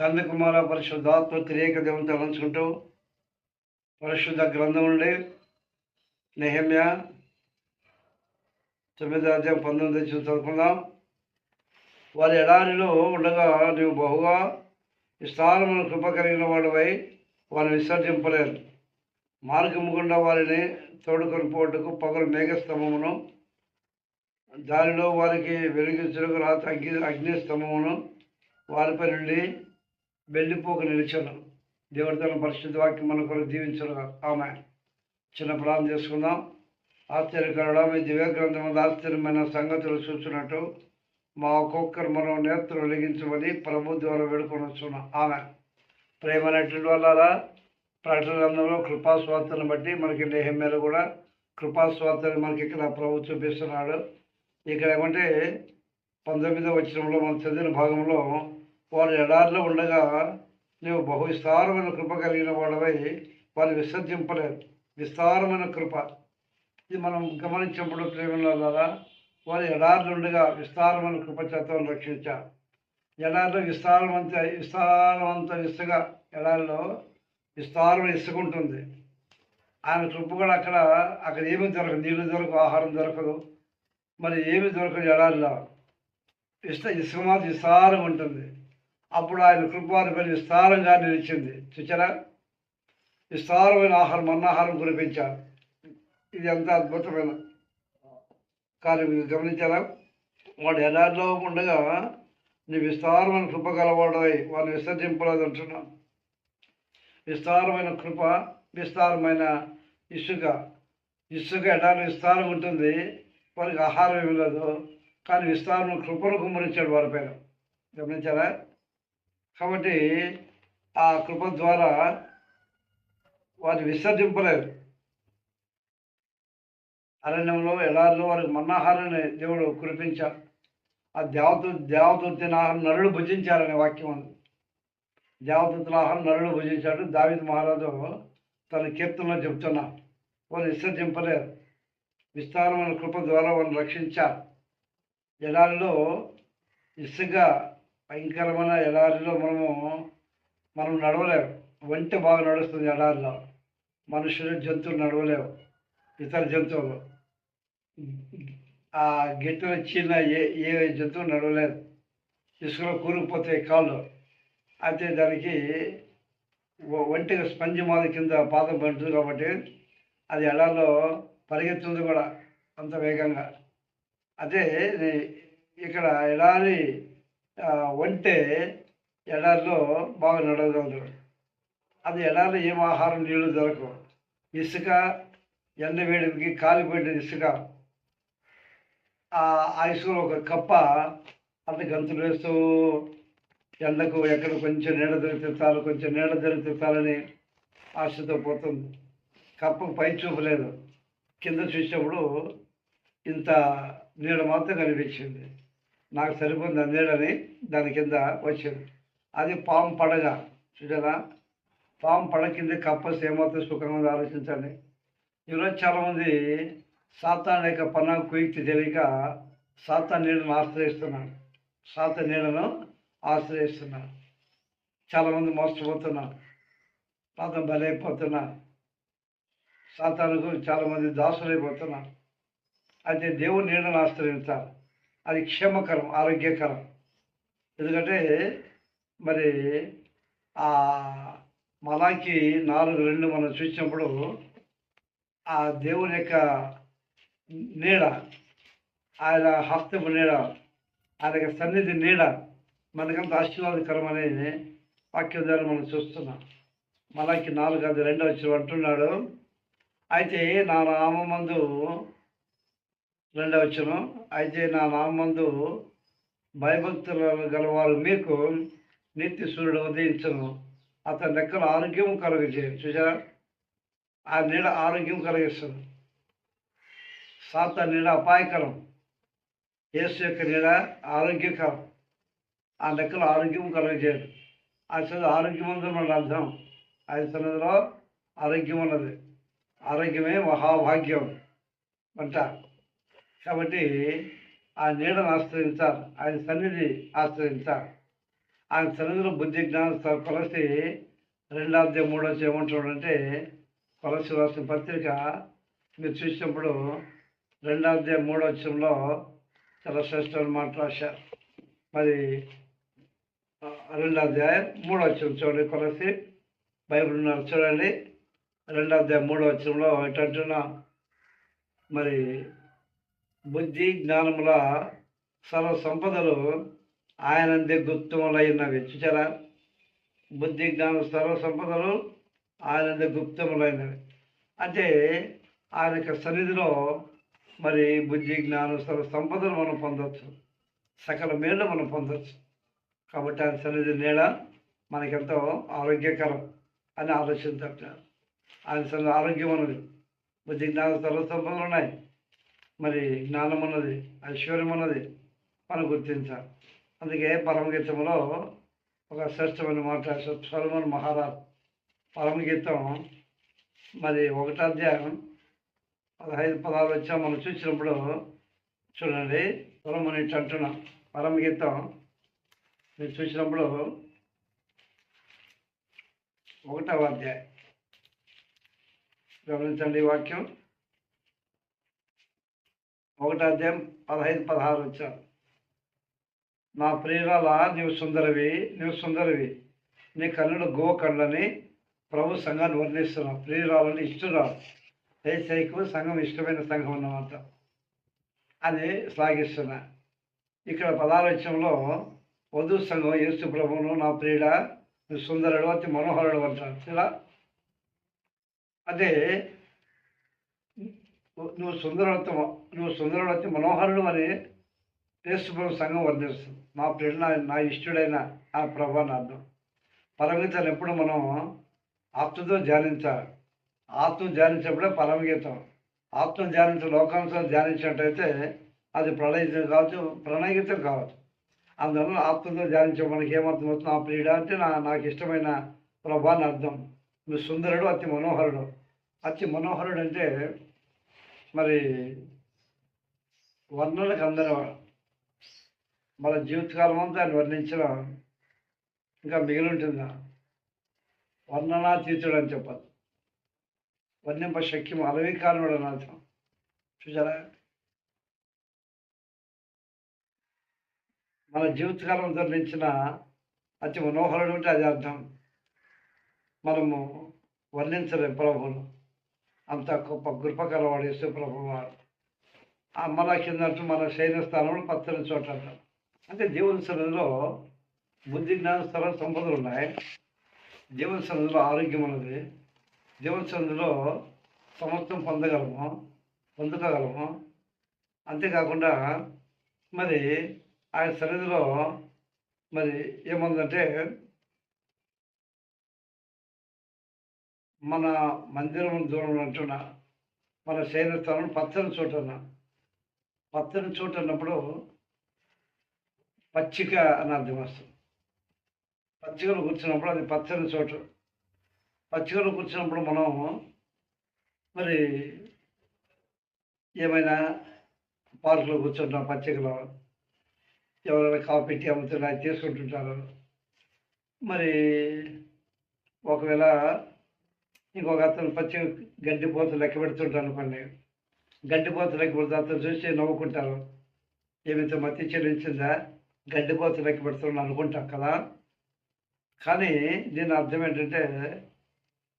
తండ్రి కుమార పరిశుద్ధాత్మ త్రియేక దేవుని తలంచుకుంటూ పరిశుద్ధ గ్రంథం నుండి నెహమ్య తొమ్మిది అధ్యాయం పంతొమ్మిది చూసి చదువుకుందాం. వారి ఎడారిలో ఉండగా నీవు బహుగా విస్తారమైన కృప కలిగిన వాడివై వారిని విసర్జింపలేదు మార్గము గుండా వారిని తోడుకొని పోటుకు పగలు మేఘస్తంభమును దానిలో వారికి వెలిగించడానికి రాత్రి అగ్ని అగ్ని స్తంభమును వారిపై నుండి వెళ్ళిపోక నిలిచాను. దేవుడి పరిశుద్ధ వాక్యం మన కొరకు దీవించను ఆమె. చిన్న ప్రాణం చేసుకుందాం. ఆశ్చర్యకరడం మీ దివ్య గ్రంథం ఆశ్చర్యమైన సంగతులు చూసినట్టు మా ఒక్కొక్కరు మనం నేత్రం వెలిగించమని ప్రభు ద్వారా వేడుకొని వస్తున్నాం ఆమె. ప్రేమైనటువంటి వల్ల ప్రకటన గ్రంథంలో కృపాస్వార్తను బట్టి మనకి నేహమ్యాలు కూడా కృపాస్వార్తని మనకి ఇక్కడ ప్రభు చూపిస్తున్నాడు. ఇక్కడ ఏమంటే పంతొమ్మిదవ వచ్చినంలో మనం చదివిన భాగంలో వారు ఎడారిలో ఉండగా నీవు బహు విస్తారమైన కృప కలిగిన వాడవై వారు విసర్జింపలేదు విస్తారమైన కృప. ఇది మనం గమనించినప్పుడు ప్రేమల వారు ఎడారిలో ఉండగా విస్తారమైన కృప చేతను రక్షించారు. ఎడారిలో విస్తారమంత విస్తారమంత ఇసుక ఎడారిలో విస్తారమైన ఇసుక ఉంటుంది. ఆయన కృప కూడా అక్కడ అక్కడ ఏమీ దొరకదు నీళ్ళు దొరకదు ఆహారం దొరకదు. మరి ఏమి దొరకదు ఎడారిలో. ఇష్ట ఇసుక మాత్రం విస్తారం ఉంటుంది. అప్పుడు ఆయన కృపాను విస్తారంగా నిలిచింది. చూచారా విస్తారమైన ఆహారం అన్నాహారం కురిపించారు. ఇది ఎంత అద్భుతమైన కానీ మీరు గమనించారా? వాడు ఎడారిలో ఉండగా నీ విస్తారమైన కృప గలవాడై వాడిని విసర్జింపలేదు అంటున్నాను. విస్తారమైన కృప విస్తారమైన ఇసుక. ఇసుక ఎడారి విస్తారం ఉంటుంది. వారికి ఆహారం ఏమి లేదు. కానీ విస్తారమైన కృపను కుమ్మరించాడు వారిపైన గమనించారా? కాబట్టి ఆ కృప ద్వారా వారిని విసర్జింపలేదు. అరణ్యంలో ఎడారిలో వారికి మన్నాహారాన్ని దేవుడు కురిపించారు ఆ దేవత దేవదూతిన ఆహారం నరుడు భుజించారనే వాక్యం ఉంది. దేవదూతుల ఆహారం నరుడు భుజించాడు. దావిద్ మహారాజు తన కీర్తనలో చెప్తున్నా వారు విసర్జింపలేరు విస్తారమైన కృప ద్వారా వారిని రక్షించారు. ఎడారిలో ఇసుగా భయంకరమైన ఎడారిలో మనము మనం నడవలేము ఒంటి బాగా నడుస్తుంది ఎడారిలో. మనుషులు జంతువులు నడవలేవు. ఇతర జంతువులు. ఆ గిట్టెలు చిన్న ఏ ఏ జంతువు నడవలేదు. ఇసుకలో కూరుకుపోతాయి కాళ్ళు. అయితే దానికి ఒంటికి స్పంజి మాది కింద పాదం పడుతుంది కాబట్టి అది ఎడారిలో పరిగెత్తుంది కూడా అంత వేగంగా. అదే ఇక్కడ ఎడారి ఒంటె ఎడారిలో బాగా నడవగలదు అది ఎడారిలో ఏం ఆహారం నీళ్ళు దొరకవు. ఇసుక ఎండ వేడికి కాలిపోయిన ఇసుక. ఆ ఇసుకలో ఒక కప్ప అంత గంతులు వేస్తూ ఎండకు ఎక్కడ కొంచెం నీడ దొరికితే చాలు కొంచెం నీడ దొరికితే చాలని ఆశతో పోతుంది. కప్పకు పై చూపలేదు. కింద చూసినప్పుడు ఇంత నీడ మాత్రం కనిపించింది. నాకు సరిపోయింది అందేడని నీడని దాని కింద వచ్చింది. అది పాము పడగ. చూసారా పాము పడగ కింద కప్పస్ ఏమాత్రం సుఖంగా ఉంది ఆలోచించండి. ఈరోజు చాలామంది సాతాన్ యొక్క పన్నా కుయుక్తి తెలియక సాతాన్ నీళ్ళను ఆశ్రయిస్తున్నారు. సాత నీళ్ళను ఆశ్రయిస్తున్నాడు చాలామంది మోసపోతున్నారు. పాతం బలైపోతున్నారు. సాతానుకు చాలామంది దాసులైపోతున్నారు. అయితే దేవుడు నీళ్ళను ఆశ్రయించాలి. అది క్షేమకరం ఆరోగ్యకరం. ఎందుకంటే మరి ఆ మలాకి నాలుగు రెండు మనం చూసినప్పుడు ఆ దేవుని యొక్క నీడ ఆయన హస్తపు నీడ ఆయన యొక్క సన్నిధి నీడ మనకంత ఆశీర్వాదకరం అనేది వాక్యం ద్వారా మనం చూస్తున్నాం. మలాకి నాలుగు అది రెండు వచ్చి అంటున్నాడు. అయితే నా నామందు రెండవ వచ్చిన అయితే నా నామందు భయభక్తులను గలవారు మీకు నిత్య సూర్యుడు ఉదయించను. అతని లెక్కలు ఆరోగ్యం కలుగజేయను. చూసారా ఆ నీడ ఆరోగ్యం కలిగిస్తుంది. సాత నీడ అపాయకరం. యేసు యొక్క నీడ ఆరోగ్యకరం. ఆ లెక్కలు ఆరోగ్యం కలుగజేయదు ఆ చదువు ఆరోగ్యం ఉందని అర్థం. ఆయన సన్నిధిలో ఆరోగ్యం ఉన్నది ఆరోగ్యమే మహాభాగ్యం అంటారు కాబట్టి ఆ నీడను ఆశ్రయించాలి ఆయన సన్నిధి ఆశ్రయించాలి. ఆయన సన్నిధిలో బుద్ధి జ్ఞానం కొలసి రెండాధ్యాయం మూడో అధ్యాయం ఏమంటాడంటే కొలసి రాసిన పత్రిక మీరు చూసినప్పుడు రెండాధ్యాయం మూడో అధ్యాయంలో చాలా శ్రేష్టమైన మాట రాశారు. మరి ఆ, మూడో అధ్యాయం చూడండి కొలసి బైబిల్ ఉన్నారు చూడండి. రెండవధ్యాయం మూడో వచ్చంలో ఎటంటున్నా మరి బుద్ధి జ్ఞానముల సర్వ సంపదలు ఆయనందే గుప్తములైన చూచారా బుద్ధి జ్ఞాన సర్వ సంపదలు ఆయనందే గుప్తములైనవి. అంటే ఆయన యొక్క సన్నిధిలో మరి బుద్ధి జ్ఞానం సర్వ సంపదలు మనం పొందవచ్చు సకల మేళ్ళు మనం పొందవచ్చు కాబట్టి ఆయన సన్నిధి నీడ మనకెంతో ఆరోగ్యకరం అని ఆలోచించారు ఆయన సన్నిధి ఆరోగ్యం ఉన్నది బుద్ధి జ్ఞాన సర్వ సంపదలు ఉన్నాయి. మరి జ్ఞానం ఉన్నది ఐశ్వర్యం ఉన్నది మనం గుర్తించాలి. అందుకే పరమగీతంలో ఒక శ్రేష్టమైన మాట సొలమన్ మహారాజ్ పరమగీతం మరి ఒకటో అధ్యాయం పదహైదు పదహారు వచ్చా మనం చూసినప్పుడు చూడండి సొలమన్ ఇట్లా అంటున్నాం. పరమగీతం మీరు చూసినప్పుడు ఒకటవ అధ్యాయం. గమనించండి వాక్యం. ఒకటో అధ్యాయం పదహైదు పదహారు వచ్చారు నా ప్రియురాల నీవు సుందరవి నీవు సుందరవి. నీ కన్నుడు గో కళ్ళని ప్రభు సంఘాన్ని వర్ణిస్తున్నావు ప్రియురాలని ఇష్టరాలు ఏ సైకు సంఘం ఇష్టమైన సంఘం అన్నమాట. అని శ్లాఘిస్తున్నా. ఇక్కడ పదాలోచనలో వధు సంఘం యేసు ప్రభువును నా ప్రియుడ సుందరుడు అతి మనోహరుడు అంటారు. ఇలా అదే నువ్వు సుందరవతి నువ్వు సుందరవతి మనోహరుడు అని యేసుప్రభు సంఘం వర్ణిస్తుంది. మా ప్రేరణ నా ఇష్టడైన ఆ ప్రభు అని అర్థం. పరమగీతాలు ఎప్పుడు మనం ఆత్మతో ధ్యానించాలి. ఆత్మ ధ్యానించినప్పుడే పరమగీతం. ఆత్మ ధ్యానించి లోకాంశం ధ్యానించినట్టయితే అది ప్రణయగీతం కావచ్చు ప్రణయగీతం కావచ్చు. అందువల్ల ఆత్మతో ధ్యానించే మనకి ఏమర్థమవుతుంది? నా ప్రియుడు అంటే నా నాకు ఇష్టమైన ప్రభా అని అర్థం. నువ్వు సుందరుడు అతి మనోహరుడు. అతి మనోహరుడు అంటే మరి వర్ణలకు అందరూ మన జీవితకాలం అంతా ఆయన వర్ణించడం ఇంకా మిగిలి ఉంటుందా వర్ణనాతీతుడు అని చెప్పదు. వర్ణింప శక్యం అలవి కానుడు అని అర్థం. చూసారా మన జీవితకాలం వర్ణించిన అతి మనోహరుడు అంటే అది అర్థం. మనము వర్ణించలేం ప్రభువును. అంత గొప్ప కృప కలవాడు ప్రభు వారు. ఆ మన కింద మన శైన స్థానంలో పచ్చని చోట అంటే దేవుని సన్నిధిలో బుద్ధి జ్ఞాన స్థల సంపదలు ఉన్నాయి. జీవన సన్నిధిలో ఆరోగ్యం ఉన్నది. దేవుని సన్నిధిలో సమస్తం పొందగలము పొందుకోగలము. అంతేకాకుండా మరి ఆయన సన్నిధిలో మరి ఏముందంటే మన మందిరం దూరం అంటున్నా మన శైన స్థానం పచ్చని చోట పచ్చని చోట అన్నప్పుడు పచ్చిక అని అర్థం వస్తుంది. పచ్చికలో కూర్చున్నప్పుడు అది పచ్చని చోటు. పచ్చికలో కూర్చున్నప్పుడు మనం మరి ఏమైనా పార్కులో కూర్చుంటాం పచ్చికలో. ఎవరైనా కాఫీ పెట్టి అమ్ముతున్నా తీసుకుంటుంటారు మరి ఒకవేళ ఇంకొక అతను పచ్చి గడ్డి పోతు లెక్క పెడుతుంటాను అనుకోండి గడ్డి పోతు లెక్క పెడుతూ అతను చూసి నవ్వుకుంటారు. ఏమైతే మతి చెల్లించిందా? గడ్డి పోతు లెక్క పెడుతున్నాను అనుకుంటాం కదా. కానీ దీని అర్థం ఏంటంటే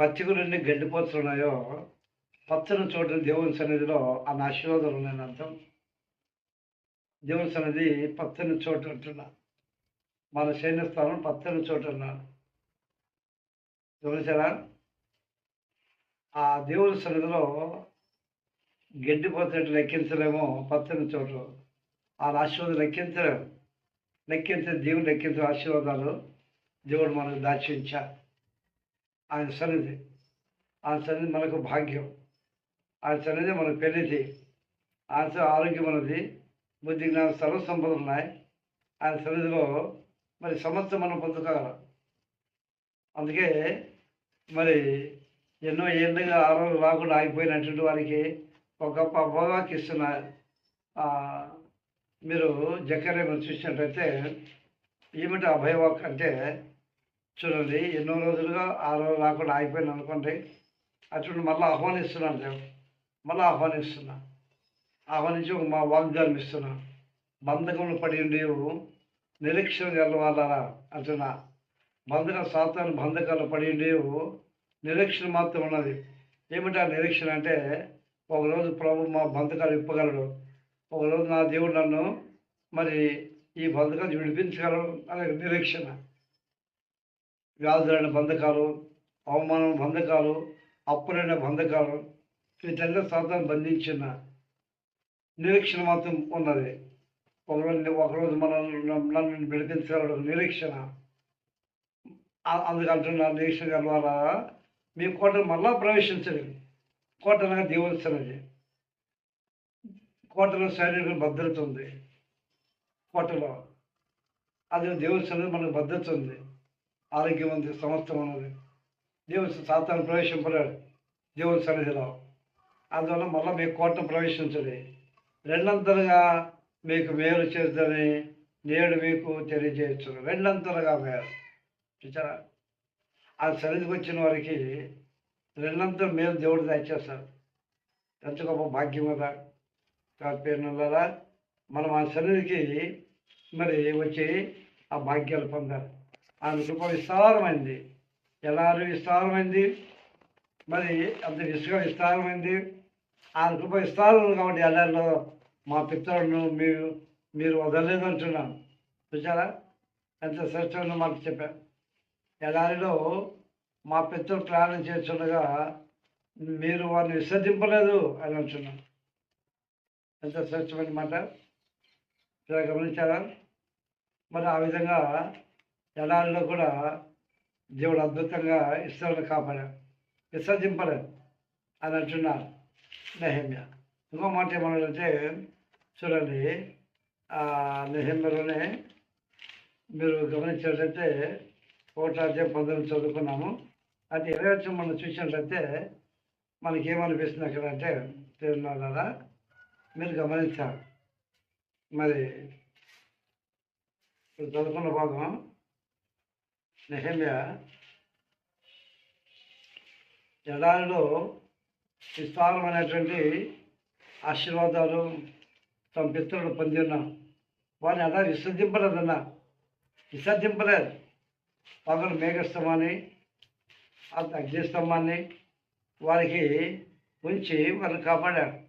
పచ్చికలు ఎన్ని గడ్డి పోతులు ఉన్నాయో పచ్చని చోట దేవుని సన్నిధిలో ఆ ఆశీర్వాదాలు ఉన్నాయని అర్థం. దేవుని సన్నిధి పచ్చని చోటు అంటున్నా. మన సైన్య స్థానం పచ్చని చోటు అన్నాడు. గమనించారా? ఆ దేవుని సన్నిధిలో గడ్డిపోతున్నట్టు లెక్కించలేమో పచ్చని చోటు. ఆ ఆశీర్వాదం లెక్కించలేము. లెక్కించే దేవుడు లెక్కించే ఆశీర్వాదాలు దేవుడు మనకు దాచించా ఆయన సన్నిధి. ఆయన సన్నిధి మనకు భాగ్యం. ఆయన సన్నిధి మనకు పెళ్ళిది. ఆయన ఆరోగ్యం అనేది బుద్ధి జ్ఞాన సర్వ సంపదలు ఉన్నాయి. ఆయన సన్నిధిలో మరి సమస్త మనం పొందుకోగలం. అందుకే మరి ఎన్నో ఏళ్ళుగా ఆరోగ్యం రాకుండా ఆగిపోయినటువంటి వారికి ఒక గొప్ప అభోగాకి ఇస్తున్న మీరు జకర్య చూసినట్లయితే చూసినట్టయితే ఏమిటి అభయవాక్ అంటే చూడండి ఎన్నో రోజులుగా ఆరోగ్యం రాకుండా ఆగిపోయింది అనుకోండి అటువంటి మళ్ళీ ఆహ్వానిస్తున్నాను దేవుడు మళ్ళీ ఆహ్వానిస్తున్నా. ఆహ్వానించి ఒక మా వాగ్దానం ఇస్తున్నా. బంధకంలో పడి ఉండేవు నిరీక్షణ గలవాలరా అంటున్నా. బంధకం సాతాను బంధకాలు పడి ఉండేవు నిరీక్షణ మాత్రం ఉన్నది. ఏమిటా ఆ నిరీక్షణ అంటే ఒకరోజు ప్రభు మా బంధకాలు ఇప్పగలడు. ఒకరోజు నా దేవుడు నన్ను మరి ఈ బంధకాలు విడిపించగలడు అనే నిరీక్షణ. వ్యాధులైన బంధకాలు అవమానం బంధకాలు అప్పులైన బంధకాలు వీటన్నీ సాతాను బంధించిన నిరీక్షణ మాత్రం ఉన్నది. ఒకరోజు ఒకరోజు మనల్ని నన్ను విడిపించగలడు నిరీక్షణ. అందుకంటున్న నిరీక్షణ ద్వారా మీ కోట మళ్ళా ప్రవేశించలేదు కోట అనగా కోటలో శారీరక భద్రత ఉంది. కోటలో అది దేవుని మనకు భద్రత ఉంది. ఆరోగ్యం ఉంది సమస్తం ఉన్నది. దేవుని సాతాను ప్రవేశింపలేడు. దేవుని సన్నిధిలో అందువల్ల మళ్ళీ మీ కోటను ప్రవేశించండి. రెండంతలుగా మీకు మేలు చేద్దని నేడు మీకు తెలియజేయచ్చు రెండంతలుగా మేలు. చూచారా ఆ సన్నిధికి వచ్చిన వారికి రెండంతా మేము దేవుడు దయచేస్తాడు ఎంత గొప్ప భాగ్యం కదా. పేరునల్లారా మనం ఆ సన్నిధికి మరి వచ్చి ఆ భాగ్యాలు పొందాలి. ఆయన కృప విస్తారమైంది. ఎలారు విస్తారమైంది? మరి అంత ఇసుక విస్తారమైంది. ఆయన కృప విస్తారం కాబట్టి ఎల్లారిలో మా పిత్రులను మీరు మీరు వదలలేదు అంటున్నాను. చూసారా ఎంత శ్రేష్టమైన మాకు చెప్పాను ఎడారిలో మా పెద్దలు ప్రయాణం చేస్తుండగా మీరు వారిని విసర్జింపలేదు అని అంటున్నాను. ఎంత స్వచ్ఛమైన మాట. ఇలా గమనించారా? మరి ఆ విధంగా ఎడారిలో కూడా దేవుడు అద్భుతంగా ఇస్తారని కాపాడాడు. విసర్జింపలేదు అని అంటున్నారు నెహమ్య. ఇంకో మాట ఏమన్నాడంటే చూడండి ఆ నెహమ్యలోనే మీరు గమనించారంటే ఒకటి అధ్యాయం పంతొమ్మిది చదువుకున్నాము. అది ఇరవై వచ్చి మనం చూసినట్లయితే మనకి ఏమనిపిస్తుంది అక్కడ అంటే తిరునాళ్ళ మీరు గమనించాలి. మరి ఇప్పుడు చదువుకున్న భాగం నెహమ్య ఎడారిలో విస్తారమైనటువంటి ఆశీర్వాదాలు తమ పిత్రులు పొంది ఉన్నాం వారిని అలా విసర్జింపలేదన్నా విసర్జింపలేదు. పగలు మేఘస్తంభాన్ని ఆ అగ్నిస్తంభాన్ని వారికి ఉంచి వారిని కాపాడారు.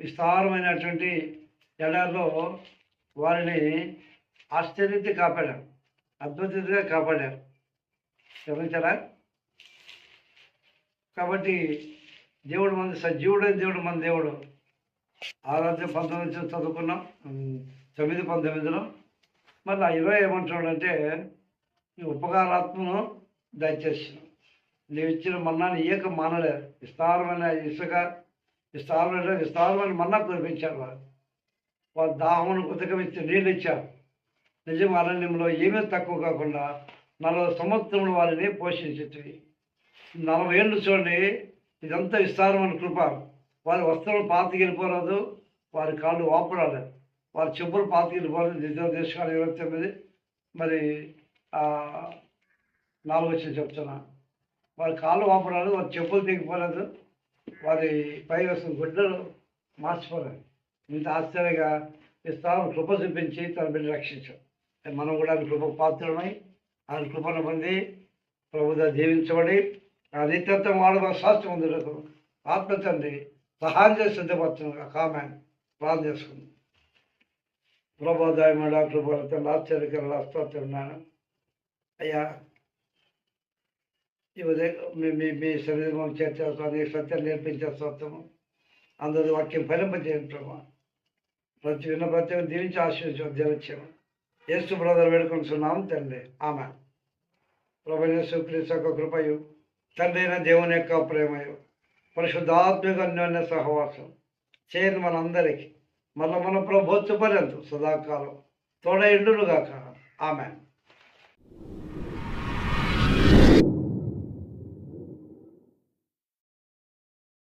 విస్తారమైనటువంటి ఎడారిలో వారిని ఆశ్చర్యత కాపాడారు. అద్భుతంగా కాపాడారు. గమనించారా? కాబట్టి దేవుడు మంది సజీవుడే దేవుడు మన దేవుడు. ఆరాధ్య పంతొమ్మిది చదువుకున్నాం తొమ్మిది పంతొమ్మిదిలో. మళ్ళీ ఆ ఇరవై ఏమంటున్నాడంటే నీ ఉపకారాత్మను దయచేసిన. నీవు ఇచ్చిన మన్నాను ఏక మానలేదు విస్తారమైన ఇసుక విస్తారమైన విస్తారమైన మన్నా కురిపించారు వారు. వారు దాహమును ఉతకమిచ్చి నీళ్ళు ఇచ్చారు నిజం అరణ్యంలో ఏమీ తక్కువ కాకుండా నలభై సంవత్సరములు వారిని పోషించేటివి నలభై ఏళ్ళు చూడండి ఇదంతా విస్తారమైన కృప. వారి వస్త్రాలు పాతికెళ్ళిపోరాదు వారి కాళ్ళు వాపరాలేదు వారి చెప్పులు పాతికెళ్ళిపోలేదు నిజం దేశాలు ఇరవై తొమ్మిది. మరి నాలుగు వచ్చిన చెప్తున్నా. వారి కాళ్ళు వాపరాలు వారి చెప్పులు తెగిపోలేదు వారి పై వస్తున్న గుడ్డలు మార్చిపోలేదు ఇంత ఆశ్చర్యంగా విస్తారం కృప చూపించి తన బిడ్డ రక్షించాం మనం కూడా ఆయన కృప పాత్రమై ఆయన కృపను పొంది ప్రభుత్వ దీవించబడి ఆ నిత్యత్వం వాడుగా శాస్త్రం పొందుటకు ఆత్మ తండ్రి సహాయం చేసి సిద్ధపడుతున్న కామెంట్ ప్రార్థన చేసుకుంది. ప్రభోదాయమడ కృపలతో అస్తోత్రం నాయన. అయ్యా ఈ ఉదయం మీ మీ శరీరం చేర్చేస్తాను ఈ సత్యం నేర్పించే స్తోత్రము అందరి వాక్యం ఫలింపజేయండి ప్రభా. ప్రతి విన్న ప్రతి దీవించి ఆశీర్వదించి ఉద్యోగించాము ఏసు బ్రదర్ వేడుకొంటున్నాం తండ్రి. ఆమె ప్రభు యేసు క్రీస్తు యొక్క కృపయు తండ్రి అయిన దేవుని యొక్క ప్రేమయు పరిశుద్ధాత్మిక అన్యోన్య సహవాసం చేయని మనందరికీ మళ్ళీ మన ప్రభుత్వ పర్యంతం సదాకాలం తోడైండునుగాక ఆమె